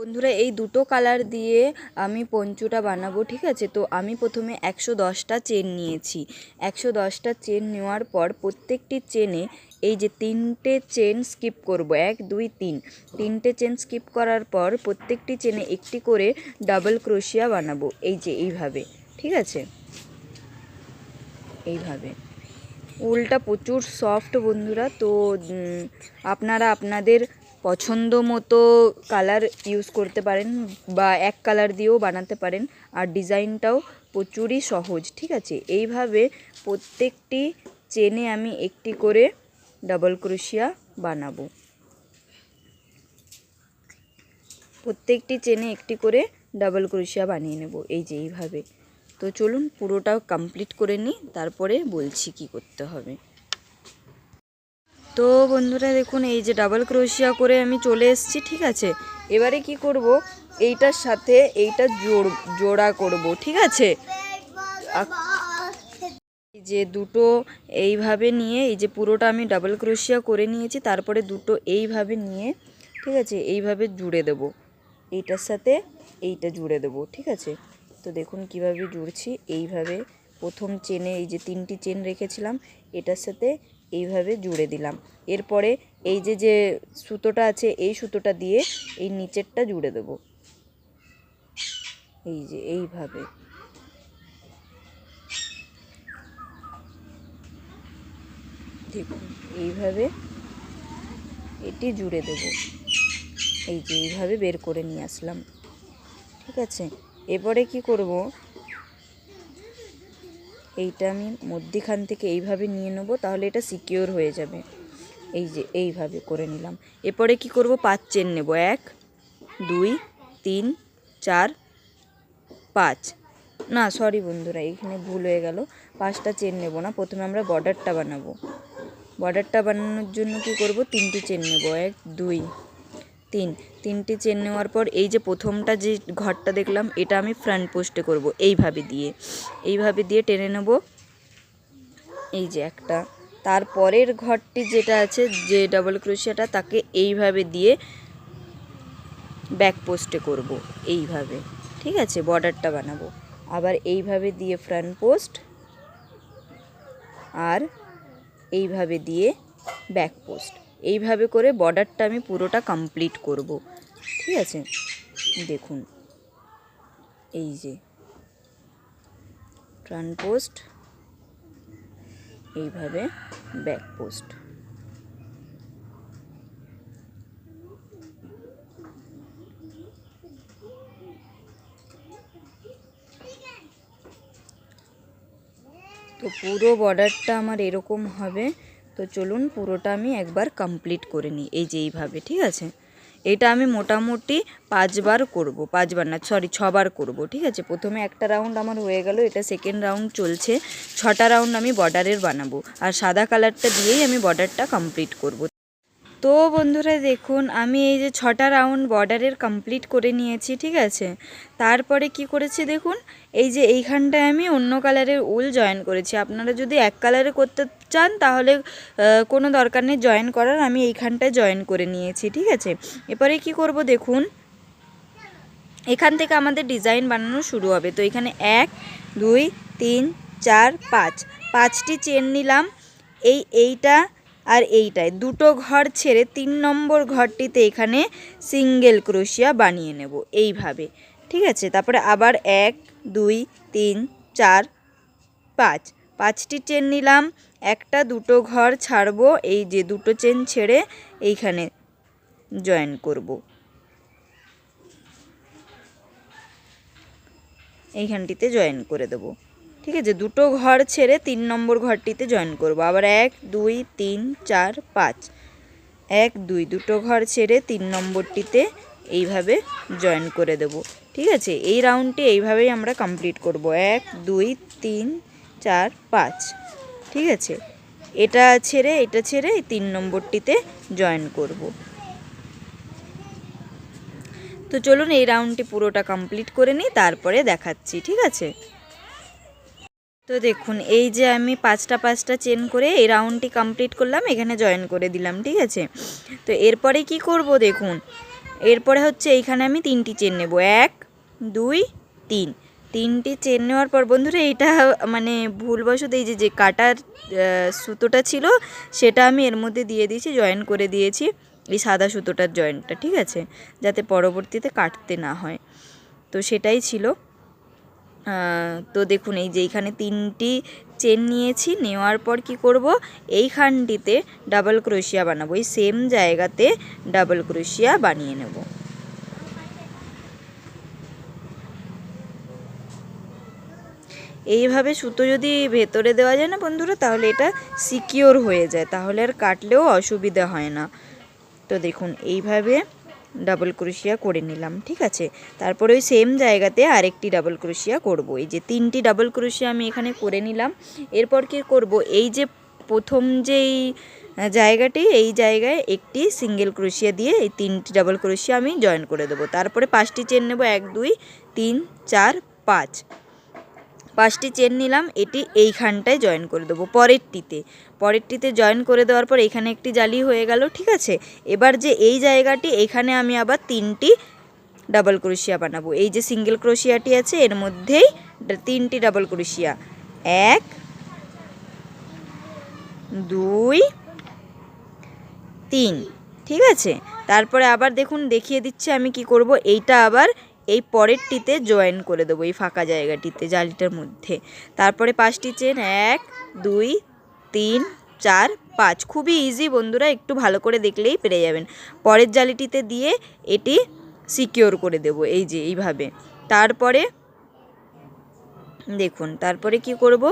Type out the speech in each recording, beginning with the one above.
বন্ধুরা, এই দুটো কালার দিয়ে আমি পঞ্চুটা বানাবো, ঠিক আছে? তো আমি প্রথমে একশো দশটা চেন নিয়েছি। একশো দশটা চেন নেওয়ার পর প্রত্যেকটি চেনে এই যে তিনটে চেন স্কিপ করব, এক, দুই, তিন। তিনটে চেন স্কিপ করার পর প্রত্যেকটি চেনে একটি করে ডাবল ক্রোশিয়া বানাবো, এই যে এইভাবে, ঠিক আছে? এইভাবে। উলটা প্রচুর সফট বন্ধুরা, তো আপনারা আপনাদের পছন্দ মতো কালার ইউজ করতে পারেন বা এক কালার দিয়েও বানাতে পারেন। আর ডিজাইনটাও প্রচুরই সহজ, ঠিক আছে? এইভাবে প্রত্যেকটি চেনে আমি একটি করে ডাবল ক্রোশিয়া বানাবো। প্রত্যেকটি চেনে একটি করে ডাবল ক্রোশিয়া বানিয়ে নেব, এই যে এইভাবে। তো চলুন পুরোটা কমপ্লিট করে নিই, তারপরে বলছি কি করতে হবে। তো বন্ধুরা দেখুন, এই যে ডাবল ক্রোশিয়া করে আমি চলে এসেছি, ঠিক আছে? এবারে কি করব? এইটার সাথে এইটা জোড়, জোড়া করব, ঠিক আছে? যে দুটো এইভাবে নিয়ে, এই যে পুরোটা আমি ডাবল ক্রোশিয়া করে নিয়েছি, তারপরে দুটো এইভাবে নিয়ে, ঠিক আছে? এইভাবে জুড়ে দেব। এইটার সাথে এইটা জুড়ে দেব, ঠিক আছে? তো দেখুন কীভাবে জুড়ছি। এইভাবে প্রথম চেনে এই যে তিনটি চেন রেখেছিলাম, এটার সাথে এইভাবে জুড়ে দিলাম। এরপরে এই যে যে সুতোটা আছে, এই সুতোটা দিয়ে এই নিচেরটা জুড়ে দেব। এই যে, এইভাবে। এইভাবে এটি জুড়ে দেব। এই যে, এইভাবে বের করে নিয়ে আসলাম। ঠিক আছে? এরপরে কি করব? এইটা আমি মধ্যিখান থেকে এইভাবে নিয়ে নেব, তাহলে এটা সিকিওর হয়ে যাবে। এই যে, এইভাবে করে নিলাম। এরপরে কি করব? পাঁচ চেন নেব। এক, দুই, তিন, চার, পাঁচ। না সরি বন্ধুরা, এখানে ভুল হয়ে গেল। পাঁচটা চেন নেব না, প্রথমে আমরা বর্ডারটা বানাবো। বর্ডারটা বানানোর জন্য কি করব? তিনটি চেন নেব। এক, দুই তিন। তিনটি চেন নেওয়ার পর এই যে প্রথমটা যে ঘরটা দেখলাম, এটা আমি ফ্রন্ট পোস্টে করব এইভাবে দিয়ে। এইভাবে দিয়ে টেনে নেব। এই যে একটা। তারপরের ঘরটি যেটা আছে, যে ডাবল ক্রোশিয়াটা, তাকে এইভাবে দিয়ে ব্যাক পোস্টে করব এইভাবে। ঠিক আছে? বর্ডারটা বানাবো। আবার এইভাবে দিয়ে ফ্রন্ট পোস্ট আর এইভাবে দিয়ে ব্যাক পোস্ট এইভাবে করে বর্ডারটা আমি পুরোটা কমপ্লিট করব। ঠিক আছে? দেখুন। এই যে। ফ্রন্ট পোস্ট এইভাবে ব্যাক পোস্ট তো পুরো বর্ডারটা আমার এরকম হবে। তো চলুন পুরোটা আমি একবার কমপ্লিট করে নিই, এই যে এইভাবে, ঠিক আছে? এটা আমি মোটামুটি পাঁচবার করব, পাঁচবার না সরি ছবার করব, ঠিক আছে? প্রথমে একটা রাউন্ড আমার হয়ে গেল, এটা সেকেন্ড রাউন্ড চলছে, ছটা রাউন্ড আমি বর্ডারের বানাবো, আর সাদা কালারটা দিয়েই আমি বর্ডারটা কমপ্লিট করব। তো বন্ধুরা দেখুন, আমি এই যে ছটা রাউন্ড বর্ডারের কমপ্লিট করে নিয়েছি, ঠিক আছে? তারপরে কি করেছি দেখুন, এই যে এইখানটায় আমি অন্য কালারের উল জয়েন করেছি। আপনারা যদি এক কালারে করতে চান, তাহলে কোনো দরকার নেই জয়েন করার, আমি এইখানটায় জয়েন করে নিয়েছি, ঠিক আছে? এরপরে কি করব দেখুন, এখান থেকে আমাদের ডিজাইন বানানো শুরু হবে। তো এখানে এক, দুই, তিন, চার, পাঁচ। পাঁচটি চেন নিলাম। এই, এইটা আর এইটায় দুটো ঘর ছেড়ে তিন নম্বর ঘরটিতে এখানে সিঙ্গেল ক্রোশিয়া বানিয়ে নেব, এইভাবে, ঠিক আছে? তারপরে আবার এক, দুই, তিন, চার, পাঁচ, পাঁচটি চেন নিলাম, একটা দুটো ঘর ছাড়বো, এই যে দুটো চেন ছেড়ে এইখানে জয়েন করব। এইখানটিতে জয়েন করে দেব। ঠিক আছে, দুটো ঘর ছেড়ে তিন নম্বর ঘরটিতে জয়েন করব। আবার এক, দুই, তিন, চার, পাঁচ। এক, দুই, দুটো ঘর ছেড়ে তিন নম্বরটিতে এইভাবে জয়েন করে দেব। ঠিক আছে, এই রাউন্ডটি এইভাবেই আমরা কমপ্লিট করব। এক, দুই, তিন, চার, পাঁচ। ঠিক আছে, এটা ছেড়ে এটা ছেড়ে এই তিন নম্বরটিতে জয়েন করব। তো চলুন এই রাউন্ডটি পুরোটা কমপ্লিট করে নিই, তারপরে দেখাচ্ছি। ঠিক আছে? তো দেখুন, এই যে আমি পাঁচটা পাঁচটা চেন করে এই রাউন্ডটি কমপ্লিট করলাম, এখানে জয়েন করে দিলাম, ঠিক আছে? তো এরপরে কি করব দেখুন? এরপরে হচ্ছে এইখানে আমি তিনটি চেন নেব। এক, দুই, তিন। তিনটি চেন নেওয়ার পর বন্ধুরা এটা মানে ভুলবশত এই যে যে কাটার সুতোটা ছিল, সেটা আমি এর মধ্যে দিয়ে দিয়েছি জয়েন করে দিয়েছি এই সাদা সুতোটার জয়েন্টটা ঠিক আছে? যাতে পরবর্তীতে কাটতে না হয়। তো সেটাই ছিল। তো দেখুন, এই যে এইখানে তিনটি চেন নিয়েছি, নেওয়ার পর কি করব? এইখানটিতে ডাবল ক্রোশিয়া বানাবো, এই সেম জায়গাতে ডাবল ক্রোশিয়া বানিয়ে নেব। এইভাবে সুতো যদি ভেতরে দেওয়া যায় না বন্ধুরা, তাহলে এটা সিকিওর হয়ে যায়, তাহলে আর কাটলেও অসুবিধা হয় না। তো দেখুন, এইভাবে ডাবল ক্রোশিয়া করে নিলাম, ঠিক আছে? তারপরে ওই সেম জায়গাতে আরেকটি ডাবল ক্রোশিয়া করব। এই যে তিনটি ডাবল ক্রোশিয়া আমি এখানে করে নিলাম। এরপর কি করব? এই যে প্রথম যেই জায়গাটি, এই জায়গায় একটি সিঙ্গেল ক্রোশিয়া দিয়ে এই তিনটি ডাবল ক্রোশিয়া আমি জয়েন করে দেবো। তারপরে পাঁচটি চেন নেব, এক, দুই, তিন, চার, পাঁচ। পাঁচটি চেন নিলাম, এটি এইখানটায় জয়েন করে দেবো, পরেরটিতে। পরেরটিতে জয়েন করে দেওয়ার পর এখানে একটি জালি হয়ে গেল, ঠিক আছে? এবার যে এই জায়গাটি, এখানে আমি আবার তিনটি ডাবল ক্রোশিয়া বানাবো। এই যে সিঙ্গেল ক্রোশিয়াটি আছে, এর মধ্যেই তিনটি ডাবল ক্রোশিয়া। এক, দুই, তিন, ঠিক আছে? তারপরে আবার দেখুন, দেখিয়ে দিচ্ছে আমি কি করব। এইটা আবার এই পরেরটিতে জয়েন করে দেবো, এই ফাঁকা জায়গাটিতে, জালিটার মধ্যে। তারপরে পাঁচটি চেন এক, দুই, তিন, চার, পাঁচ। খুবই ইজি বন্ধুরা, একটু ভালো করে দেখলেই পেরে যাবেন। পরের জালিটিতে দিয়ে এটি সিকিওর করে দেব, এই যে, এইভাবে। তারপরে, দেখুন, তারপরে কি করব?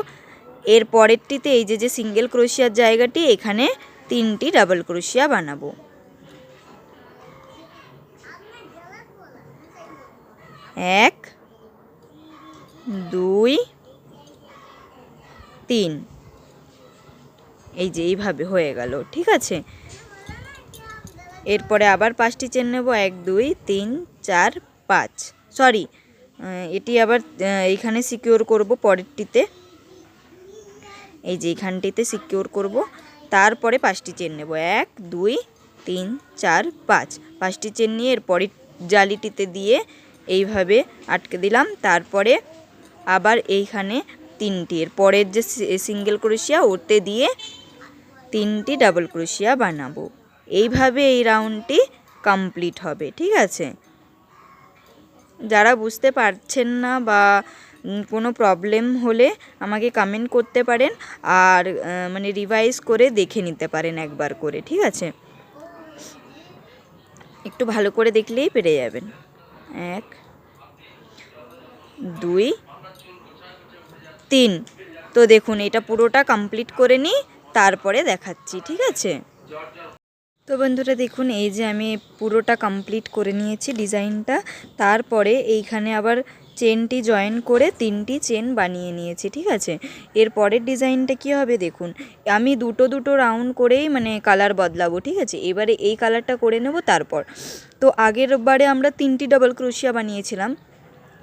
এর পরেরটিতে এই যে যে সিঙ্গেল ক্রোশিয়ার জায়গাটি, এখানে তিনটি ডাবল ক্রোশিয়া বানাবো। এক, দুই, তিন। এই যে এইভাবে হয়ে গেল, ঠিক আছে? এরপরে আবার পাঁচটি চেন নেব, এক, দুই, তিন, চার, পাঁচ। সরি এটি আবার এইখানে সিকিওর করব পরেরটিতে। এই যে এইখানটিতে সিকিওর করব, তারপরে পাঁচটি চেন নেব, এক, দুই, তিন, চার, পাঁচ। পাঁচটি চেন নিয়ে এর পরের জালিটিতে দিয়ে এইভাবে আটকে দিলাম। তারপরে আবার এইখানে তিনটি। পরের যে সিঙ্গেল ক্রোশিয়া ওতে দিয়ে তিনটি ডাবল ক্রোশিয়া বানাবো। এইভাবে এই রাউন্ডটি কমপ্লিট হবে, ঠিক আছে? যারা বুঝতে পারছেন না বা কোনো প্রবলেম হলে আমাকে কমেন্ট করতে পারেন আর মানে রিভাইজ করে দেখে নিতে পারেন একবার করে, ঠিক আছে? একটু ভালো করে দেখলেই পেরে যাবেন। এক দুই, তিন। তো দেখুন, এটা পুরোটা কমপ্লিট করে নিই, তারপরে দেখাচ্ছি, ঠিক আছে? তো বন্ধুরা, দেখুন, এই যে আমি পুরোটা কমপ্লিট করে নিয়েছি ডিজাইনটা। তারপরে এইখানে আবার চেনটি জয়েন করে তিনটি চেন বানিয়ে নিয়েছি, ঠিক আছে? এর পরের ডিজাইনটা কি হবে, দেখুন, আমি দুটো দুটো রাউন্ড করেই মানে কালার বদলাবো, ঠিক আছে? এবারে এই কালারটা করে নেব, তারপর। তো আগের বারে আমরা তিনটি ডাবল ক্রোশিয়া বানিয়েছিলাম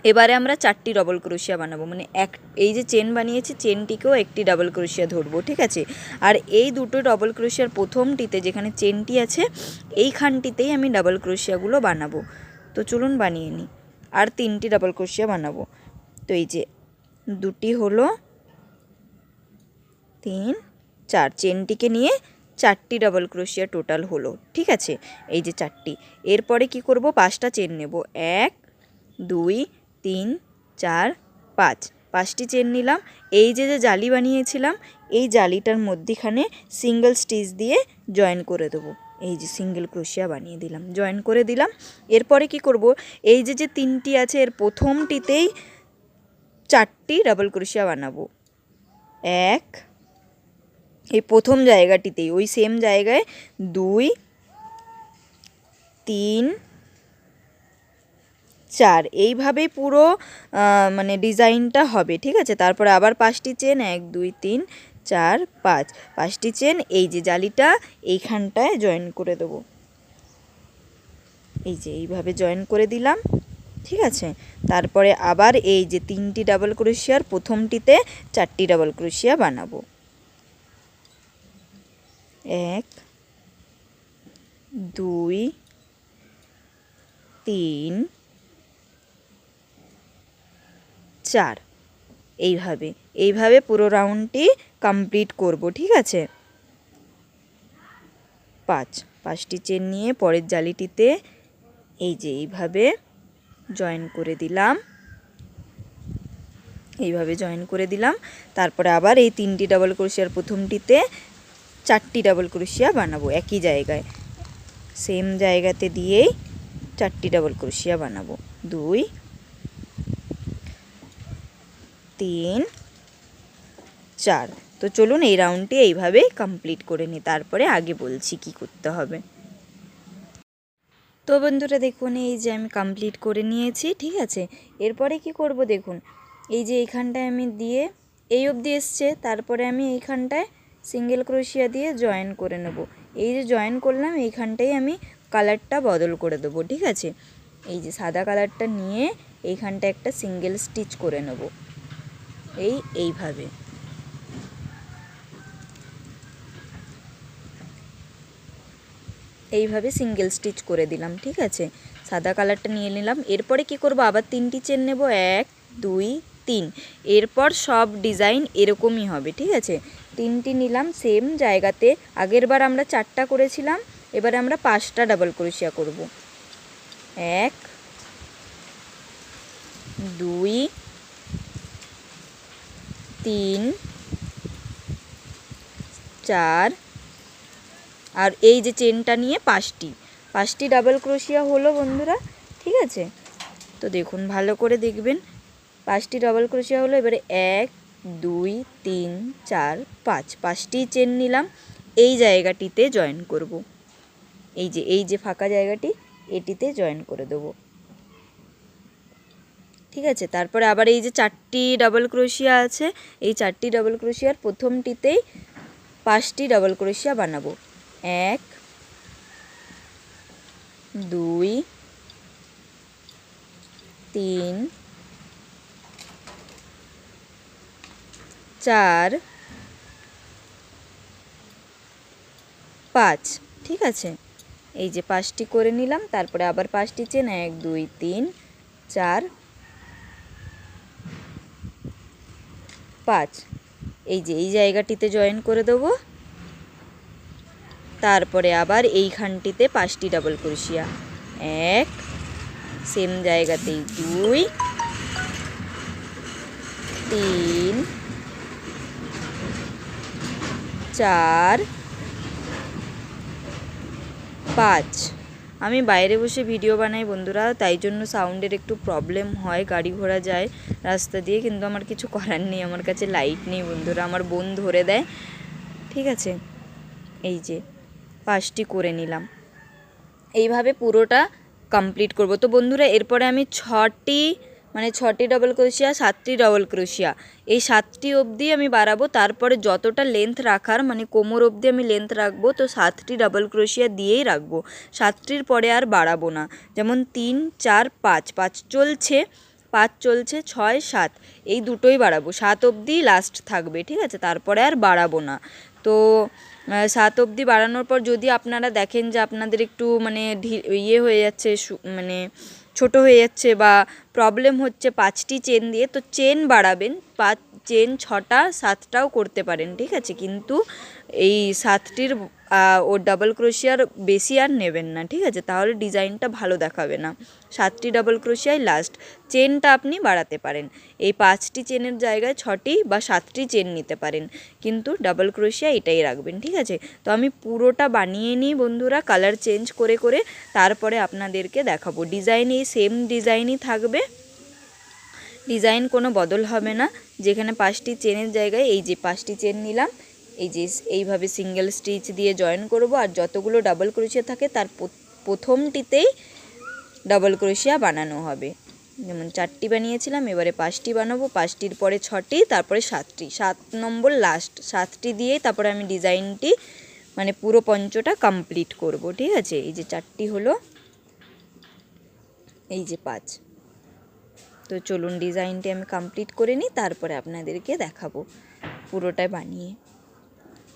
এবারে আমরা চারটি ডবল ক্রোশিয়া বানাবো। মানে এক, এই যে চেন বানিয়েছি চেনটিকেও একটি ডাবল ক্রোশিয়া ধরবো, ঠিক আছে? আর এই দুটো ডবল ক্রোশিয়ার প্রথমটিতে যেখানে চেনটি আছে, এইখানটিতেই আমি ডাবল ক্রোশিয়াগুলো বানাবো। তো চলুন বানিয়ে নিই। আর তিনটি ডাবল ক্রোশিয়া বানাবো। তো এই যে দুটি হলো, তিন, চার। চেনটিকে নিয়ে চারটি ডাবল ক্রোশিয়া টোটাল হলো, ঠিক আছে? এই যে চারটি। এরপরে কি করব? পাঁচটা চেন নেব। এক, দুই তিন, চার, পাঁচ। পাঁচটি চেন নিলাম। এই যে যে জালি বানিয়েছিলাম, এই জালিটার মধ্যিখানে সিঙ্গেল স্টিচ দিয়ে জয়েন করে দেবো। এই যে সিঙ্গেল ক্রোশিয়া বানিয়ে দিলাম, জয়েন করে দিলাম। এরপরে কি করব? এই যে যে তিনটি আছে, এর প্রথমটিতেই চারটি ডাবল ক্রোশিয়া বানাবো। এক, এই প্রথম জায়গাটিতেই, ওই সেম জায়গায়। দুই, তিন চার। এইভাবেই পুরো মানে ডিজাইনটা হবে, ঠিক আছে? তারপরে আবার পাঁচটি চেন, এক, দুই, তিন, চার, পাঁচ। পাঁচটি চেন, এই যে জালিটা, এইখানটায় জয়েন করে দেবো। এই যে এইভাবে জয়েন করে দিলাম, ঠিক আছে? তারপরে আবার এই যে তিনটি ডাবল ক্রোশিয়ার প্রথমটিতে চারটি ডাবল ক্রোশিয়া বানাবো। এক, দুই, তিন চার। এইভাবে এইভাবে পুরো রাউন্ডটি কমপ্লিট করব, ঠিক আছে? পাঁচ। পাঁচটি চেন নিয়ে পরের জালিটিতে এই যে এইভাবে জয়েন করে দিলাম। এইভাবে জয়েন করে দিলাম। তারপরে আবার এই তিনটি ডাবল ক্রোশিয়ার প্রথমটিতে চারটি ডাবল ক্রোশিয়া বানাবো একই জায়গায়। সেম জায়গাতে দিয়েই চারটি ডাবল ক্রোশিয়া বানাবো। দুই তিন, চার। তো চলুন এই রাউন্ডটি এইভাবে কমপ্লিট করে নিই, তারপরে আগে বলছি কি করতে হবে। তো বন্ধুরা দেখুন, এই যে আমি কমপ্লিট করে নিয়েছি, ঠিক আছে? এরপরে কি করব দেখুন, এই যে এইখানটায় আমি দিয়ে এই অবধি এসছে, তারপরে আমি এইখানটায় সিঙ্গেল ক্রোশিয়া দিয়ে জয়েন করে নেব। এই যে জয়েন করলাম এইখানটাই আমি কালারটা বদল করে দেবো, ঠিক আছে? এই যে সাদা কালারটা নিয়ে এইখানটা একটা সিঙ্গেল স্টিচ করে নেব। এই, এইভাবে। এইভাবে সিঙ্গেল স্টিচ করে দিলাম, ঠিক আছে? সাদা কালারটা নিয়ে নিলাম। এরপরে কি করব? আবার তিনটি চেন নেব। এক, দুই, তিন। এরপর সব ডিজাইন এরকমই হবে, ঠিক আছে? তিনটি নিলাম সেম জায়গাতে। আগেরবার আমরা চারটা করেছিলাম, এবারে আমরা পাঁচটা ডাবল ক্রোশিয়া করব। এক, দুই তিন, চার, আর এই যে চেনটা নিয়ে পাঁচটি। পাঁচটি ডাবল ক্রোশিয়া হলো বন্ধুরা, ঠিক আছে? তো দেখুন, ভালো করে দেখবেন। পাঁচটি ডাবল ক্রোশিয়া হলো, এবারে এক, দুই, তিন, চার, পাঁচ। পাঁচটি চেন নিলাম, এই জায়গাটিতে জয়েন করব। এই যে এই যে ফাঁকা জায়গাটি, এটিতে জয়েন করে দেবো। ঠিক আছে? তারপরে আবার এই যে চারটি ডাবল ক্রোশিয়া আছে, এই চারটি ডাবল ক্রোশিয়ার প্রথমটিতেই পাঁচটি ডাবল ক্রোশিয়া বানাবো। এক, দুই, তিন, চার, পাঁচ, ঠিক আছে? এই যে পাঁচটি করে নিলাম, তারপরে আবার পাঁচটি চেন, এক, দুই, তিন, চার পাঁচ। এই যে, এই জায়গাটিতে জয়েন করে দেবো। তারপরে আবার এইখানটিতে পাঁচটি ডাবল ক্রোশিয়া এক সেম জায়গাতেই দুই, তিন, চার, পাঁচ। আমি বাইরে বসে ভিডিও বানাই বন্ধুরা, তাই জন্য সাউন্ডের একটু প্রবলেম হয়, গাড়ি ঘোড়া যায় রাস্তা দিয়ে, কিন্তু আমার কিছু করার নেই, আমার কাছে লাইট নেই বন্ধুরা, আমার বোন ধরে দেয়, ঠিক আছে? এই যে, পাঁচটি করে নিলাম। এইভাবে পুরোটা কমপ্লিট করব। তো বন্ধুরা, এরপরে আমি ছটি মানে ছটি ডবল ক্রোশিয়া সাতটি ডবল ক্রোশিয়া এই সাতটি অবধি আমি বাড়াবো, তারপরে যতটা লেন্থ রাখার মানে কোমর অবধি আমি লেন্থ রাখব, তো সাতটি ডবল ক্রোশিয়া দিয়েই রাখব। সাতটির পরে আর বাড়াবো না। যেমন তিন, চার, পাঁচ পাঁচ চলছে পাঁচ চলছে, ছয়, সাত, এই দুটোই বাড়াবো। সাত অবধি লাস্ট থাকবে, ঠিক আছে? তারপরে আর বাড়াবো না। তো সাত অবধি বাড়ানোর পর যদি আপনারা দেখেন যে আপনাদের একটু মানে ইয়ে হয়ে যাচ্ছে মানে ছোট হয়ে যাচ্ছে বা প্রবলেম হচ্ছে পাঁচটি চেন দিয়ে তো চেন বাড়াবেন পাঁচ চেন ছটা সাতটাও করতে পারেন, ঠিক আছে? কিন্তু এই সাতটির ও ডাবল ক্রোশিয়ার বেশি আর নেবেন না, ঠিক আছে? তাহলে ডিজাইনটা ভালো দেখাবে না। সাতটি ডাবল ক্রোশিয়াই লাস্ট চেনটা আপনি বাড়াতে পারেন। এই পাঁচটি চেনের জায়গায় ছটি বা সাতটি চেন নিতে পারেন। কিন্তু ডাবল ক্রোশিয়া এটাই রাখবেন, ঠিক আছে? তো আমি পুরোটা বানিয়ে নিই বন্ধুরা কালার চেঞ্জ করে করে, তারপরে আপনাদেরকে দেখাবো। ডিজাইন এই সেম ডিজাইনই থাকবে। ডিজাইন কোনো বদল হবে না। যেখানে পাঁচটি চেনের জায়গায় এই যে পাঁচটি চেন নিলাম, এই যে এইভাবে সিঙ্গেল স্টিচ দিয়ে জয়েন করব আর যতগুলো ডাবল ক্রোশিয়া থাকে তার প্রথমটিতেই ডাবল ক্রোশিয়া বানানো হবে। যেমন চারটি বানিয়েছিলাম, এবারে পাঁচটি বানাবো, পাঁচটির পরে ছটি, তারপরে সাতটি। সাত নম্বর লাস্ট সাতটি দিয়েই তারপরে আমি ডিজাইনটি মানে পুরো পঞ্চটা কমপ্লিট করব, ঠিক আছে? এই যে চারটি হলো, এই যে পাঁচ। তো চলুন ডিজাইনটি আমি কমপ্লিট করে নিই, তারপরে আপনাদেরকে দেখাবো পুরোটা বানিয়ে।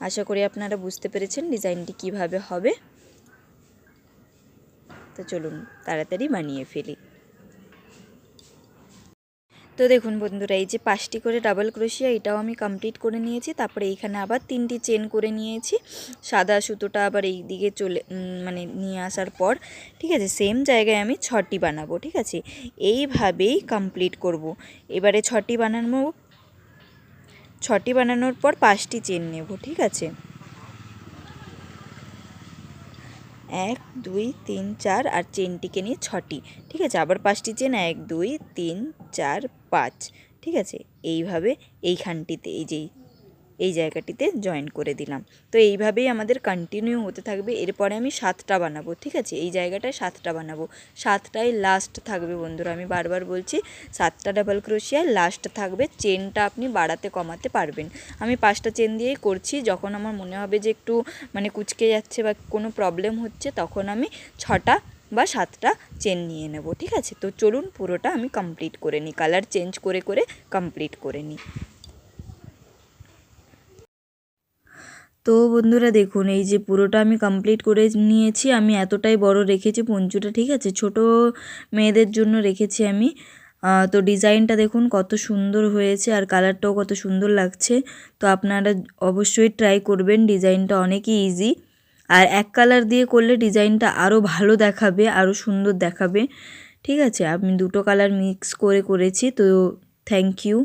আশা করি আপনারা বুঝতে পেরেছেন ডিজাইনটি কীভাবে হবে। তো তো চলুন তাড়াতাড়ি বানিয়ে ফেলি। তো দেখুন বন্ধুরা, এই যে পাঁচটি করে ডাবল ক্রোশিয়া, এটাও আমি কমপ্লিট করে নিয়েছি। তারপরে এইখানে আবার তিনটি চেন করে নিয়েছি। সাদা সুতোটা আবার এই দিকে চলে মানে নিয়ে আসার পর, ঠিক আছে সেম জায়গায় আমি ছটি বানাবো, ঠিক আছে? এইভাবেই কমপ্লিট করব। এবারে ছটি বানানো, ছটি বানানোর পর পাঁচটি চেন নেব, ঠিক আছে? এক, দুই, তিন, চার আর চেনটিকে নিয়ে ছটি। ঠিক আছে, আবার পাঁচটি চেন, এক, দুই, তিন, চার, পাঁচ। ঠিক আছে, এইভাবে এইখানটিতে, এই যেই এই জায়গাটিতে জয়েন করে দিলাম। তো এইভাবেই আমাদের কন্টিনিউ হতে থাকবে। এরপরে আমি সাতটা বানাবো, ঠিক আছে? এই জায়গাটায় সাতটা বানাবো। সাতটায় লাস্ট থাকবে বন্ধুরা, আমি বারবার বলছি, সাতটা ডাবল ক্রোশিয়ায় লাস্ট থাকবে। চেনটা আপনি বাড়াতে কমাতে পারবেন। আমি পাঁচটা চেন দিয়েই করছি। যখন আমার মনে হবে যে একটু মানে কুচকে যাচ্ছে বা কোনো প্রবলেম হচ্ছে, তখন আমি ছটা বা সাতটা চেন নিয়ে নেব, ঠিক আছে? তো চলুন পুরোটা আমি কমপ্লিট করে নিই। কালার চেঞ্জ করে করে কমপ্লিট করে নিই। তো বন্ধুরা দেখুন, এই যে পুরোটা আমি কমপ্লিট করে নিয়েছি। আমি এতটাই বড় রেখেছি পঞ্চুটা, ঠিক আছে? ছোট মেয়েদের জন্য রেখেছি আমি। তো ডিজাইনটা দেখুন কত সুন্দর হয়েছে আর কালারটাও কত সুন্দর লাগছে। তো আপনারা অবশ্যই ট্রাই করবেন, ডিজাইনটা অনেকই ইজি আর এক কালার দিয়ে করলে ডিজাইনটা আরও ভালো দেখাবে আরও সুন্দর দেখাবে। ঠিক আছে? আমি দুটো কালার মিক্স করে করেছি, তো থ্যাংক ইউ